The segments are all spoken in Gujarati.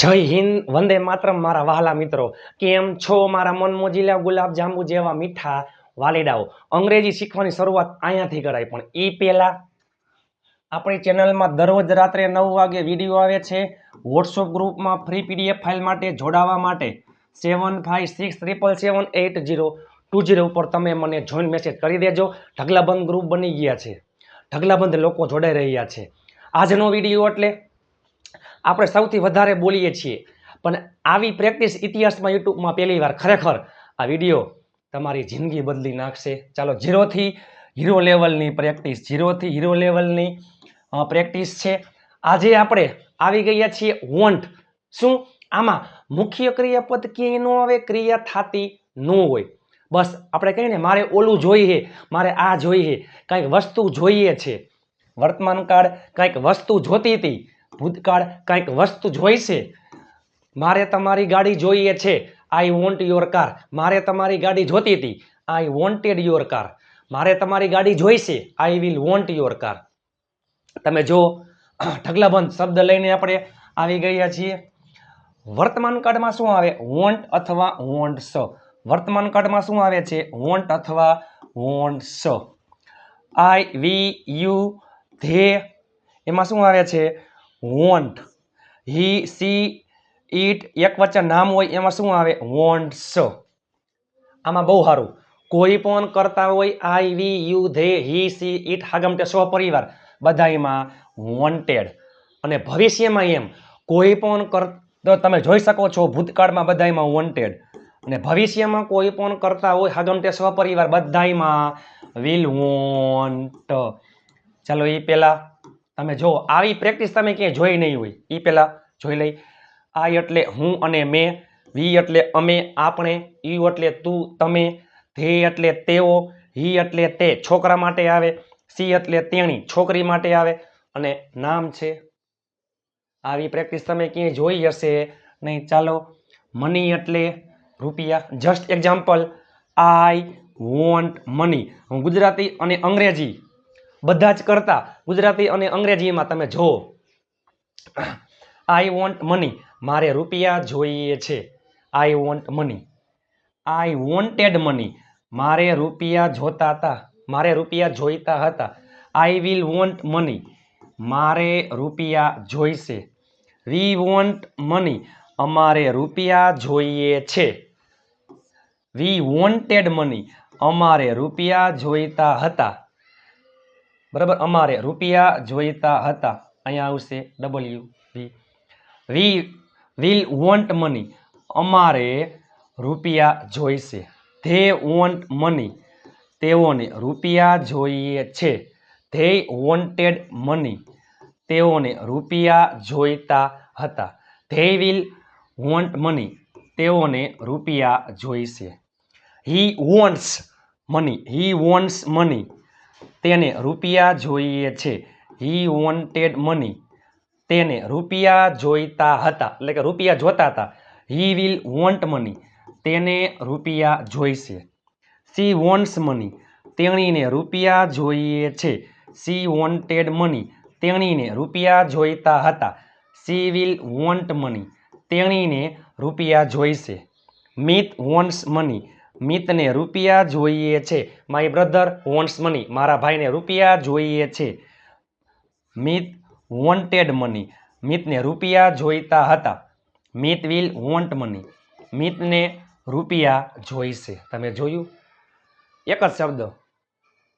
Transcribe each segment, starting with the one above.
જય હિન્દ, વંદે માત્રમ મારા વહાલા મિત્રો. કેમ છો મારા મન મોજીલા ગુલાબ જાંબુ જેવા મીઠા વાલીડાઓ? અંગ્રેજી શીખવાની શરૂઆત અહીંયાથી કરાય પણ એ પહેલાં આપણી ચેનલમાં દરરોજ રાત્રે નવ વાગે વીડિયો આવે છે. વોટ્સઅપ ગ્રુપમાં ફ્રી પીડીએફ ફાઇલ માટે જોડાવા માટે seven five six triple seven eight zero two zero ઉપર તમે મને જોઈન મેસેજ કરી દેજો. ઢગલાબંધ ગ્રુપ બની ગયા છે. ઢગલાબંધ લોકો જોડાઈ રહ્યા છે. આજનો વીડિયો એટલે આપણે સૌથી વધારે બોલીએ છીએ. પણ આવી પ્રેક્ટિસ ઇતિહાસમાં યુટ્યુબમાં પહેલી વાર ખરેખર આ વીડિયો તમારી જિંદગી બદલી નાખશે. ચાલો, ઝીરોથી હીરો લેવલની પ્રેક્ટિસ, ઝીરોથી હીરો લેવલની પ્રેક્ટિસ છે. આજે આપણે આવી ગયા છીએ વોન્ટ. શું? આમાં મુખ્ય ક્રિયાપદ ક્યાંય ન આવે? ક્રિયા થતી ન હોય. બસ, આપણે કહીએ ને, મારે ઓલું જોઈએ, મારે આ જોઈએ. કંઈક વસ્તુ જોઈએ છે. વર્તમાન કાળ કંઈક વસ્તુ જોતી હતી. ભૂતકાળ કંઈક વસ્તુ જોઈશે મારે તમારી ગાડી જોઈએ છે. આઈ વોન્ટ યોર કાર મારે તમારી ગાડી જોતી હતી. આઈ વોન્ટેડ યોર કાર મારે તમારી ગાડી જોઈશે I will want your car તમે જો, ઢગલાબંધ શબ્દ લઈને આપણે આવી ગયા છીએ. વર્તમાન કાળમાં શું આવે? વોન્ટ અથવા વોન્ટ સ. વર્તમાન કાળમાં શું આવે છે? વોન્ટ અથવા વોન્ટ સ. I we you they. એમાં શું આવે છે? વોન્ટ હી સી ઈટ એક વચ્ચે નામ હોય એમાં શું આવે? વોન્ટ્સ આમાં બહુ સારું. કોઈ પણ કરતા હોય I we you they he she it હાગમટે સો પરિવાર બધાયમાં વોન્ટેડ અને ભવિષ્યમાં એમ, કોઈ પણ કર તમે જોઈ શકો છો, ભૂતકાળમાં બધાયમાં વોન્ટેડ અને ભવિષ્યમાં કોઈ પણ કરતા હોય હાગમટે સ્વપરિવાર, બધાયમાં વિલ વોન્ટ ચાલો એ પહેલાં તમે જો આવી પ્રેક્ટિસ તમે ક્યાંય જોઈ નહીં હોય એ પહેલાં જોઈ લઈ. આઈ એટલે હું અને મેં, વી એટલે અમે, આપણે યુ એટલે તું, તમે, ધે એટલે તેઓ, હી એટલે તે છોકરા માટે આવે, સી એટલે તેણી છોકરી માટે આવે, અને નામ છે. આવી પ્રેક્ટિસ તમે ક્યાંય જોઈ હશે નહીં, ચાલો. મની એટલે રૂપિયા. Just example I want money હું ગુજરાતી અને અંગ્રેજી. બધા જ કરતા. ગુજરાતી અને અંગ્રેજીમાં તમે જુઓ. આઈ વોન્ટ મની મારે રૂપિયા જોઈએ છે. I want money I wanted money મારે રૂપિયા જોતા હતા. મારે રૂપિયા જોઈતા હતા. આઈ વિલ વોન્ટ મની મારે રૂપિયા જોઈશે. વી વોન્ટ મની અમારે રૂપિયા જોઈએ છે. વી વોન્ટેડ મની અમારે રૂપિયા જોઈતા હતા. બરાબર? અમારે રૂપિયા જોઈતા હતા. અહીંયા આવશે W we we will want money અમારે રૂપિયા જોઈશે. ધે વોન્ટ મની તેઓને રૂપિયા જોઈએ છે. ધે વોન્ટેડ મની તેઓને રૂપિયા જોઈતા હતા. ધે વિલ વોન્ટ મની તેઓને રૂપિયા જોઈશે. He wants money he wants money તેને રૂપિયા જોઈએ છે. હી વોન્ટેડ મની તેને રૂપિયા જોઈતા હતા. એટલે કે રૂપિયા જોતા હતા. હી વિલ વોન્ટ મની તેને રૂપિયા જોઈશે. સી વોન્ટ્સ મની તેણીને રૂપિયા જોઈએ છે. સી વોન્ટેડ મની તેણીને રૂપિયા જોઈતા હતા. સી વિલ વોન્ટ મની તેણીને રૂપિયા જોઈશે. મિત વોન્ટ્સ મની મિતને રૂપિયા જોઈએ છે. માય બ્રધર વોન્ટ્સ મની મારા ભાઈને રૂપિયા જોઈએ છે. મિત વોન્ટેડ મની મિતને રૂપિયા જોઈતા હતા. મિત વિલ વોન્ટ મની મિતને રૂપિયા જોઈશે. તમે જોયું? એક જ શબ્દ.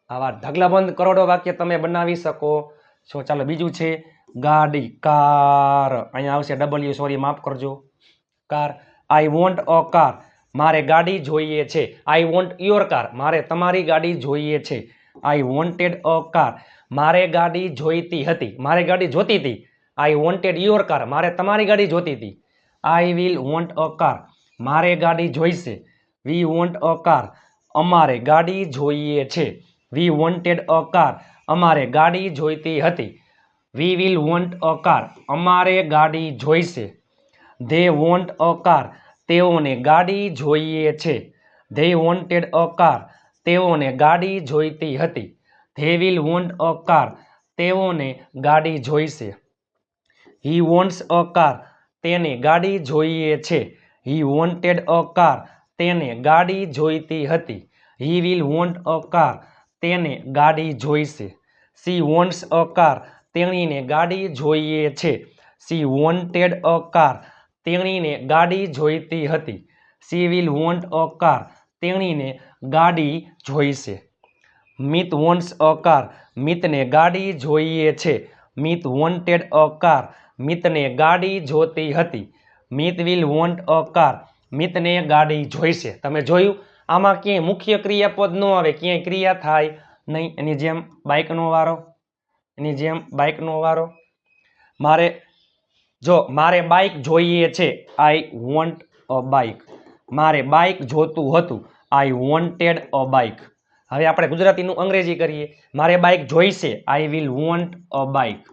આવા ઢગલાબંધ કરોડો વાક્ય તમે બનાવી શકો છો. ચાલો બીજું છે. ગાડી, કાર. અહીંયા આવશે ડબલ્યુ સોરી માફ કરજો. Car. I want a car મારે ગાડી જોઈએ છે. આઈ વોન્ટ યોર કાર મારે તમારી ગાડી જોઈએ છે. આઈ વોન્ટેડ અ કાર મારે ગાડી જોઈતી હતી. મારે ગાડી જોતી હતી. આઈ વોન્ટેડ યોર કાર મારે તમારી ગાડી જોતી હતી. I will want a car મારે ગાડી જોઈશે. વી વોન્ટ અ કાર અમારે ગાડી જોઈએ છે. વી વોન્ટેડ અ કાર અમારે ગાડી જોઈતી હતી. We will want a car અમારે ગાડી જોઈશે. ધે વોન્ટ અ કાર તેઓને ગાડી જોઈએ છે. ધે વોન્ટેડ અ કાર તેઓને ગાડી જોઈતી હતી. They will want a car તેઓને ગાડી જોઈશે. હી વોન્ટ્સ અ કાર તેને ગાડી જોઈએ છે. હી વોન્ટેડ અ કાર તેને ગાડી જોઈતી હતી. He will want a car તેને ગાડી જોઈશે. સી વોન્ટ્સ અ કાર તેણીને ગાડી જોઈએ છે. સી વોન્ટેડ અ કાર તેણીને ગાડી જોઈતી હતી. She will want a car તેણીને ગાડી જોઈશે. મિત વોન્ટ્સ અ કાર મિતને ગાડી જોઈએ છે. મિત વોન્ટેડ અ કાર મિતને ગાડી જોતી હતી. Mit will want a car મિતને ગાડી જોઈશે. તમે જોયું? આમાં ક્યાંય મુખ્ય ક્રિયાપદ ન આવે. ક્યાંય ક્રિયા થાય નહીં. એની જેમ બાઇકનો વારો. એની જેમ બાઇકનો વારો. મારે જો મારે બાઇક જોઈએ છે આઈ વોન્ટ અ બાઇક મારે બાઇક જોતું હતું આઈ વોન્ટેડ અ બાઇક હવે આપણે ગુજરાતીનું અંગ્રેજી કરીએ. મારે બાઇક જોઈશે I will want a bike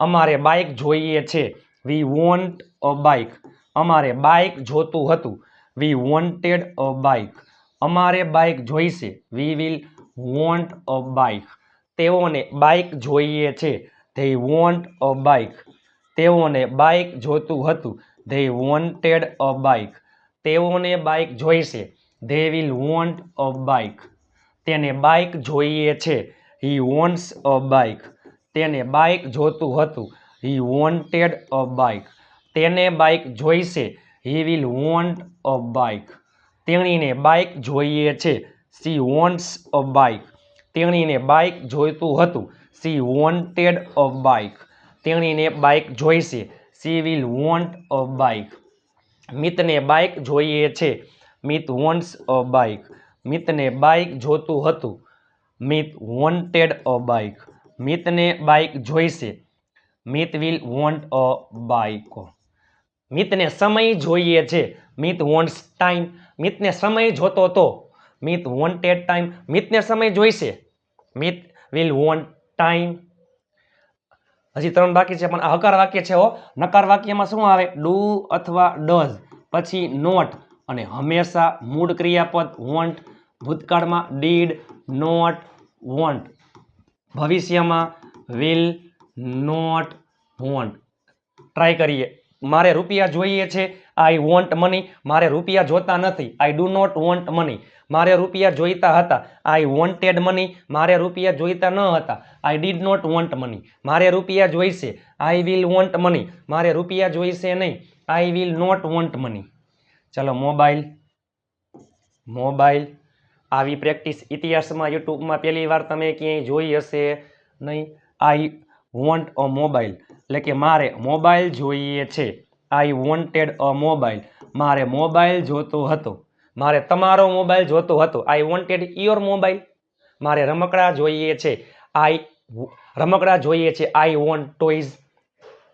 અમારે બાઇક જોઈએ છે વી વોન્ટ અ બાઇક અમારે બાઇક જોતું હતું વી વોન્ટેડ અ બાઇક અમારે બાઇક જોઈશે we will want a bike તેઓને બાઇક જોઈએ છે ધે વોન્ટ અ બાઇક તેઓને બાઇક જોતું હતું. ધે વોન્ટેડ અ બાઇક તેઓને બાઇક જોઈશે. They will want a bike તેને બાઇક જોઈએ છે. હી વોન્ટ્સ અ બાઇક તેને બાઇક જોતું હતું. હી વોન્ટેડ અ બાઇક તેને બાઇક જોઈશે. He will want a bike તેણીને બાઇક જોઈએ છે. સી વોન્ટ્સ અ બાઇક તેણીને બાઇક જોઈતું હતું. સી વોન્ટેડ અ બાઇક તેણીને બાઇક જોઈશે she will want a bike મિતને bike જોઈએ છે. મિત વોન્ટ્સ અ બાઇક મિતને બાઇક જોતું હતું. મિત વોન્ટેડ અ બાઇક મિતને બાઇક જોઈશે Mit will want a bike મિતને સમય જોઈએ છે. મિત વોન્ટ્સ ટાઈમ મિતને સમય જોતો તો મિત વોન્ટેડ ટાઈમ મિતને સમય જોઈશે મિત વિલ વોન્ટ ટાઈમ હજી ત્રણ બાકી છે, પણ આ હકાર વાક્ય છે હો. નકાર વાક્યમાં શું આવે? ડુ અથવા ડઝ. પછી નોટ. અને હંમેશા મૂળ ક્રિયાપદ વોન્ટ. ભૂતકાળમાં ડીડ, નોટ, વોન્ટ. ભવિષ્યમાં વિલ, નોટ, વોન્ટ. ટ્રાય કરીએ. મારે રૂપિયા જોઈએ છે? આઈ વોન્ટ મની મારે રૂપિયા જોતા નથી. I do not want money મારે રૂપિયા જોઈતા હતા. આઈ વોન્ટેડ મની મારે રૂપિયા જોઈતા ન હતા. I did not want money મારે રૂપિયા જોઈશે? આઈ વિલ વોન્ટ મની મારે રૂપિયા જોઈશે નહીં. I will not want money ચલો, મોબાઈલ. મોબાઈલ. આવી પ્રેક્ટિસ ઇતિહાસમાં, યુટ્યુબમાં પહેલી વાર તમે ક્યાંય જોઈ હશે નહીં. આઈ વોન્ટ અ મોબાઈલ એટલે કે મારે મોબાઈલ જોઈએ છે. આઈ વોન્ટેડ અ મોબાઈલ મારે મોબાઈલ જોતો હતો. મારે તમારો મોબાઈલ જોતો હતો. આઈ વોન્ટેડ યોર મોબાઈલ મારે રમકડા જોઈએ છે. આઈ રમકડા જોઈએ છે. આઈ વોન્ટ ટોઈઝ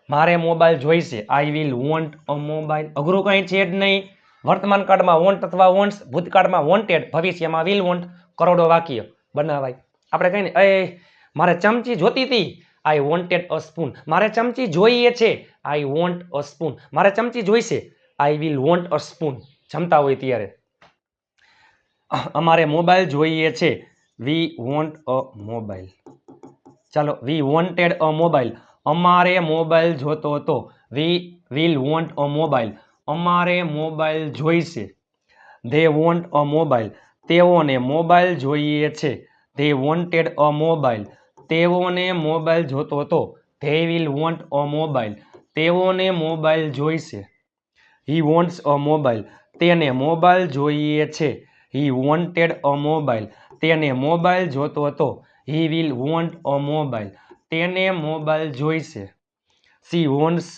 મારે મોબાઈલ જોઈશે. I will want a mobile અઘરું કંઈ છે જ નહીં. વર્તમાન કાળમાં વોન્ટ અથવા વોન્ટ્સ ભૂતકાળમાં વોન્ટેડ ભવિષ્યમાં વિલ વોન્ટ કરોડો વાક્ય. બનાવાય. આપણે કહીને એ મારે ચમચી જોતી હતી આઈ વોન્ટેડ અ સ્પૂન મારે ચમચી જોઈએ છે? આઈ વોન્ટ અ સ્પૂન મારે ચમચી જોઈશે? I will want a spoon જમતા હોય ત્યારે. અમારે મોબાઈલ જોઈએ છે. વી વોન્ટ અ મોબાઈલ ચાલો વી વોન્ટેડ અ મોબાઈલ અમારે મોબાઈલ જોતો હતો. We will want a mobile અમારે મોબાઈલ જોઈશે. ધે વોન્ટ અ મોબાઈલ તેઓને મોબાઈલ જોઈએ છે. ધે વોન્ટેડ અ મોબાઈલ તેઓને મોબાઈલ જોતો હતો. They will want a mobile તેઓને મોબાઈલ જોઈશે. હી વોન્ટ્સ અ મોબાઈલ તેને મોબાઈલ જોઈએ છે. હી વોન્ટેડ અ મોબાઈલ તેને મોબાઈલ જોતો હતો. He will want a mobile તેને મોબાઈલ જોઈશે. સી વોન્ટ્સ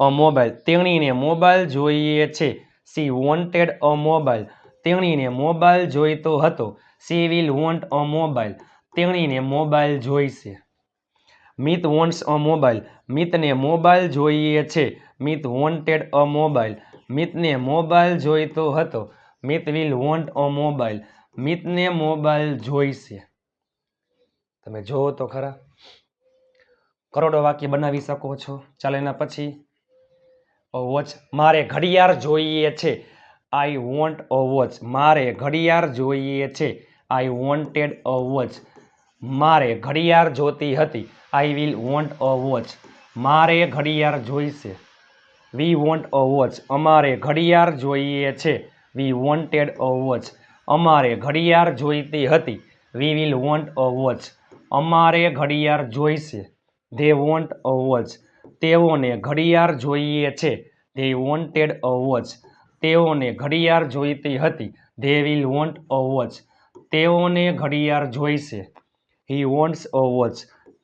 અ મોબાઈલ તેણીને મોબાઈલ જોઈએ છે. સી વોન્ટેડ અ મોબાઈલ તેણીને મોબાઈલ જોઈતો હતો. She will want a mobile તેણીને મોબાઈલ જોઈશે મિત વોન્ટ્સ અ મોબાઈલ. મિતને મોબાઈલ જોઈએ છે. Mit wanted a mobile. મિતને mobile જોઈતો હતો. Mit will want a mobile. મિતને mobile જોઈશે તમે જોવો તો ખરા. કરોડો વાક્ય બનાવી શકો છો. ચાલો એના પછી વોચ મારે ઘડિયાળ જોઈએ છે. I want a watch. મારે ઘડિયાળ જોઈએ છે. I wanted a watch. મારે ઘડિયાળ જોતી હતી. I will want a watch મારે ઘડિયાળ જોઈશે. વી વોન્ટ અ વોચ અમારે ઘડિયાળ જોઈએ છે. વી વોન્ટેડ અ વોચ અમારે ઘડિયાળ જોઈતી હતી. We will want a watch અમારે ઘડિયાળ જોઈશે. ધે વોન્ટ અ વોચ તેઓને ઘડિયાળ જોઈએ છે. ધે વોન્ટેડ અ વોચ તેઓને ઘડિયાળ જોઈતી હતી. They will want a watch તેઓને ઘડિયાળ જોઈશે. હી વોન્ટ્સ અ વોચ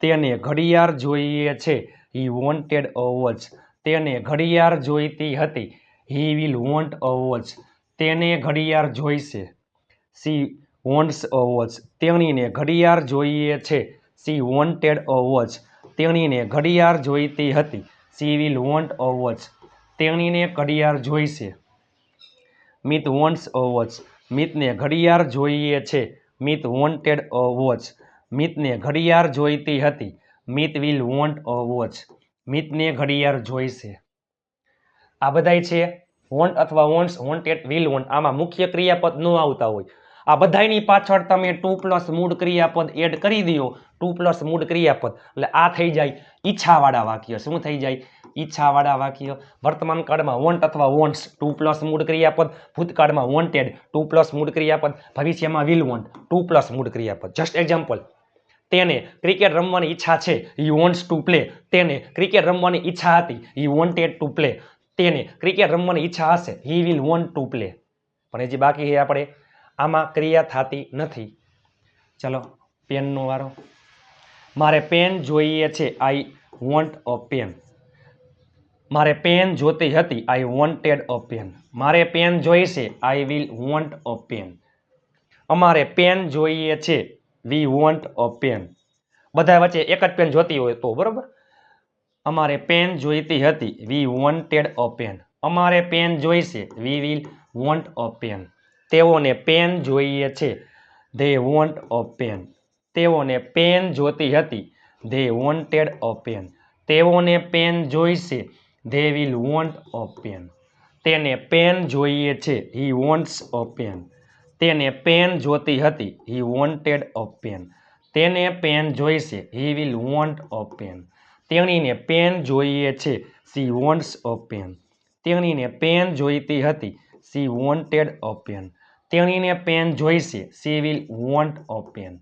તેને ઘડિયાળ જોઈએ છે. હી વોન્ટેડ અ વોચ તેને ઘડિયાળ જોઈતી હતી. He will want a watch તેને ઘડિયાળ જોઈશે. સી વોન્ટ્સ અ વોચ તેણીને ઘડિયાળ જોઈએ છે. સી વોન્ટેડ અ વોચ તેણીને ઘડિયાળ જોઈતી હતી. She will want a watch તેણીને ઘડિયાળ જોઈશે. મિત વોન્ટ્સ અ વોચ મિતને ઘડિયાળ જોઈએ છે. મિત વોન્ટેડ અ વોચ મિતને ઘડિયાળ જોઈતી હતી. Mit will want a watch મિતને ઘડિયાળ જોઈશે. આ બધાય છે. વોન્ટ અથવા વોન્ટ્સ વોન્ટેડ વિલ વોન્ટ આમાં મુખ્ય ક્રિયાપદ ન આવતા હોય. આ બધાયની પાછળ તમે ટુ પ્લસ મૂળ ક્રિયાપદ એડ કરી દો. ટુ પ્લસ મૂળ ક્રિયાપદ. એટલે આ થઈ જાય ઈચ્છાવાળા વાક્ય. શું થઈ જાય? ઈચ્છાવાળા વાક્ય. વર્તમાન કાળમાં વોન્ટ અથવા વોન્ટ્સ ટુ પ્લસ મૂળ ક્રિયાપદ. ભૂતકાળમાં વોન્ટેડ ટુ પ્લસ મૂળ ક્રિયાપદ. ભવિષ્યમાં વિલ વોન્ટ ટુ પ્લસ મૂળ ક્રિયાપદ. જસ્ટ એક્ઝામ્પલ તેને ક્રિકેટ રમવાની ઈચ્છા છે. હી વોન્ટ્સ ટુ પ્લે તેને ક્રિકેટ રમવાની ઈચ્છા હતી. હી વોન્ટેડ ટુ પ્લે તેને ક્રિકેટ રમવાની ઈચ્છા હશે. He will want to play પણ હજી બાકી આપણે. આમાં ક્રિયા થતી નથી. ચલો, પેનનો વારો. મારે પેન જોઈએ છે. આઈ વોન્ટ અ પેન મારે પેન જોતી હતી. આઈ વોન્ટેડ અ પેન મારે પેન જોઈશે I will want a pen અમારે પેન જોઈએ છે. વી વોન્ટ અ પેન બધા વચ્ચે એક જ પેન જોતી હોય તો, બરાબર? અમારે પેન જોઈતી હતી. વી વોન્ટેડ અ પેન અમારે પેન જોઈશે. We will want a pen તેઓને પેન જોઈએ છે. ધે વોન્ટ અ પેન તેઓને પેન જોતી હતી. ધે વોન્ટેડ અ પેન તેઓને પેન જોઈશે. They will want a pen તેને પેન જોઈએ છે. હી વોન્ટ્સ અ પેન તેને પેન જોતી હતી. હી વોન્ટેડ અ પેન તેને પેન જોઈશે he will want a pen તેણીને પેન જોઈએ છે. સી વોન્ટ્સ અ પેન તેણીને પેન જોઈતી હતી. સી વોન્ટેડ અ પેન તેણીને પેન જોઈશે she will want a pen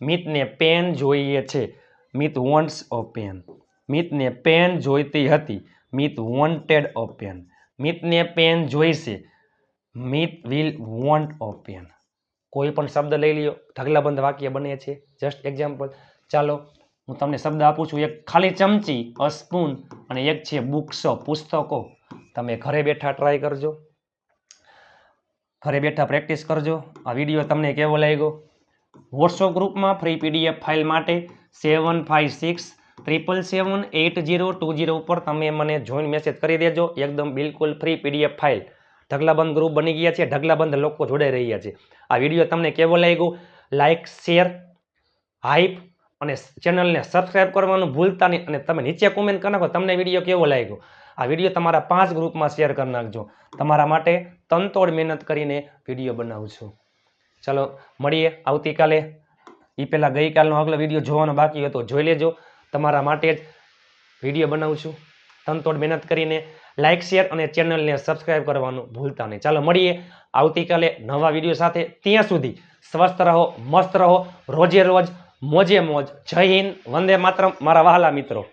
મિતને pen જોઈએ છે. મિત વોન્ટ્સ અ પેન મિતને પેન જોઈતી હતી. મિત વોન્ટેડ અ પેન મિતને પેન જોઈશે મિત વિલ વોન્ટ ઓપિયન કોઈ પણ શબ્દ લઈ લ્યો, ઢગલાબંધ વાક્ય બને છે. જસ્ટ એક્ઝામ્પલ ચાલો, હું તમને શબ્દ આપું છું. એક ખાલી ચમચી અ સ્પૂન અને એક છે બુક્સ પુસ્તકો. તમે ઘરે બેઠા ટ્રાય કરજો. ઘરે બેઠા પ્રેક્ટિસ કરજો. આ વીડિયો તમને કેવો લાગ્યો? વોટ્સઅપ ગ્રુપમાં ફ્રી પીડીએફ ફાઇલ માટે seven five six triple seven eight zero two zero ઉપર તમે મને જોઈન મેસેજ કરી દેજો. એકદમ બિલકુલ ફ્રી પીડીએફ ફાઇલ ઢગલાબંધ ગ્રુપ બની ગયા છે, ઢગલાબંધ લોકો જોડાઈ રહ્યા છે. આ વીડિયો તમને કેવો લાગ્યો? લાઇક શેર હાઈપ અને ચેનલને સબસ્ક્રાઇબ કરવાનું ભૂલતા નહીં અને તમે નીચે કોમેન્ટ કરી નાખો, તમને વીડિયો કેવો લાગ્યો? આ વીડિયો તમારા પાંચ ગ્રુપમાં શેર કરી નાખજો. તમારા માટે તનતોડ મહેનત કરીને વીડિયો બનાવું છું ચલો, મળીએ આવતીકાલે. એ પહેલાં ગઈકાલનો આગલો વીડિયો જોવાનો બાકી હતો, જોઈ લેજો. તમારા માટે જ વીડિયો બનાવું છું તનતોડ મહેનત કરીને લાઇક શેર અને ચેનલને સબસ્ક્રાઇબ કરવાનું ભૂલતા નહીં. ચાલો મળીએ આવતીકાલે નવા વીડિયો સાથે. ત્યાં સુધી સ્વસ્થ રહો, મસ્ત રહો. રોજે રોજ, મોજે મોજ. જય હિન્દ, વંદે માતરમ. મારા વહાલા મિત્રો.